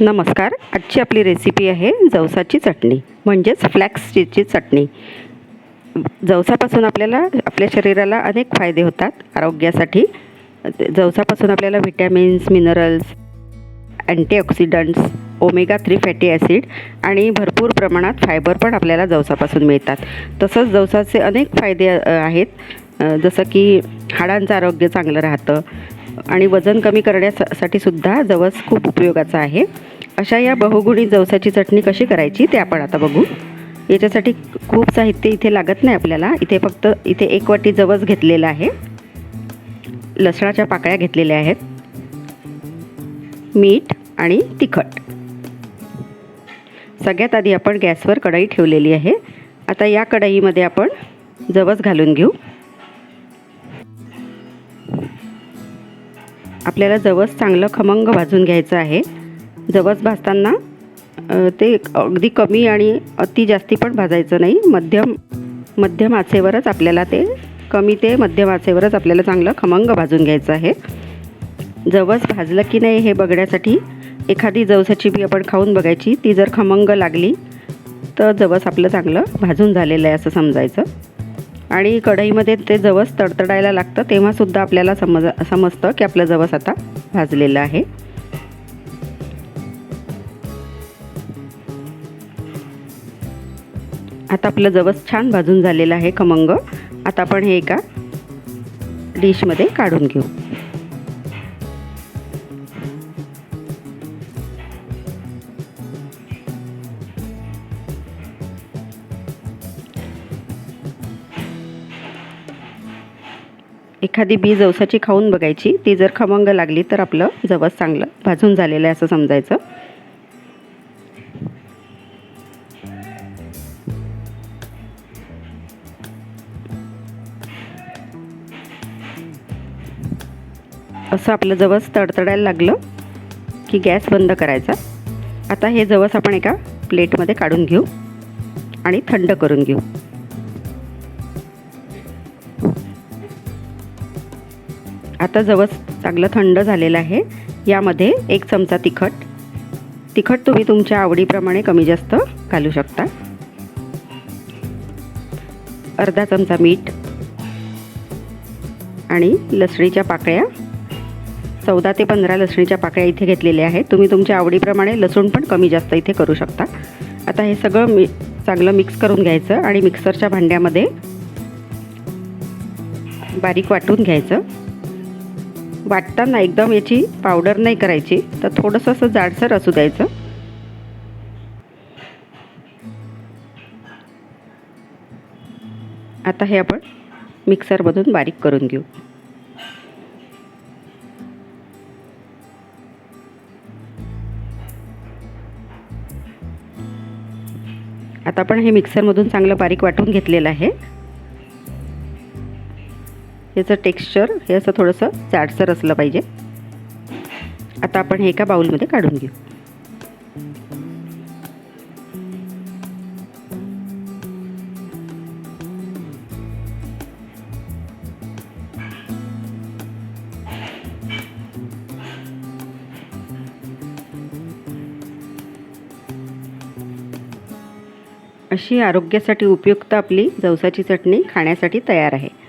नमस्कार. आजची आपली रेसिपी आहे जवसाची चटणी म्हणजेच फ्लॅक्स चटणी. जवसापासून आपल्याला आपल्या शरीराला अनेक फायदे होतात आरोग्यासाठी. जवसापासून आपल्याला vitamins minerals antioxidants omega three fatty acid आणि भरपूर प्रमाणात फायबर पण आपल्याला जवसापासून मिळतात. तसंच जवसाचे अनेक फायदे आहेत. जसं की हाडांचं आरोग्य चांगलं राहतं. आणि वजन कमी करण्यासाठी सुद्धा जवस खूप उपयोगाचा आहे. अशा या बहुगुणी जवसाची चटणी कशी करायची ते आपण आता बघू. याच्यासाठी खूप साहित्य इथे लागत नाही आपल्याला. इथे फक्त इथे एक वाटी जवस घेतलेला आहे. लसणाच्या पाकळ्या घेतलेल्या आहेत. मीठ आणि तिखट. सगळ्यात आधी आपण गॅसवर कढई ठेवलेली आहे. आता या कढईमध्ये आपण जवस घालून घेऊ. आपल्याला जवस चांगलं खमंग भाजून घ्यायचं आहे. जवस भाजताना ते अगदी कमी आणि अति जास्ती पण भाजायचं नाही. मध्यम मध्यम आचेवरच आपल्याला ते कमी ते मध्यम आचेवरच आपल्याला चांगलं खमंग भाजून घ्यायचं आहे. जवस भाजलं की नाही हे बघण्यासाठी एखादी जवसाची बी आपण खाऊन बघायची. ती जर खमंग लागली तर जवस आपलं चांगलं भाजून झालेलं आहे असं समजायचं. आणि कढईमध्ये ते जवस तडतडायला लागतं तेव्हासुद्धा आपल्याला समज समजतं की आपलं जवस आता भाजलेलं आहे. आता आपलं जवस छान भाजून झालेलं आहे खमंग. आता आपण हे एका डिशमध्ये काढून घेऊ. एखादी बी जवसाची खाऊन बघायची. ती जर खमंग लागली तर आपलं जवस चांगलं भाजून झालेलं आहे असं समजायचं. असं आपलं जवस तडतडायला लागलं की गॅस बंद करायचा. आता हे जवस आपण एका प्लेटमध्ये काढून घेऊ आणि थंड करून घेऊ. आता जवस चांगलं थंड झालेलं आहे. यामध्ये एक चमचा तिखट. तिखट तुम्ही तुमच्या आवडीप्रमाणे कमी जास्त घालू शकता. अर्धा चमचा मीठ. आणि लसणीच्या पाकळ्या. चौदा ते पंधरा लसणीच्या पाकळ्या इथे घेतलेल्या आहेत. तुम्ही तुमच्या आवडीप्रमाणे लसूण पण कमी जास्त इथे करू शकता. आता हे सगळं मी चांगलं मिक्स करून घ्यायचं आणि मिक्सरच्या भांड्यामध्ये बारीक वाटून घ्यायचं. वाटताना एकदम याची पावडर नाही करायची. तर थोडंसं असं जाडसर असू द्यायचं. आता हे आपण मिक्सरमधून बारीक करून घेऊ. आता आपण हे मिक्सरमधून चांगलं बारीक वाटून घेतलेलं आहे. याचं टेक्स्चर हे असं थोडंसं जाडसर असलं पाहिजे. आता आपण हे एका बाउलमध्ये काढून घेऊ. अशी आरोग्यासाठी उपयुक्त आपली जवसाची चटणी खाण्यासाठी तयार आहे.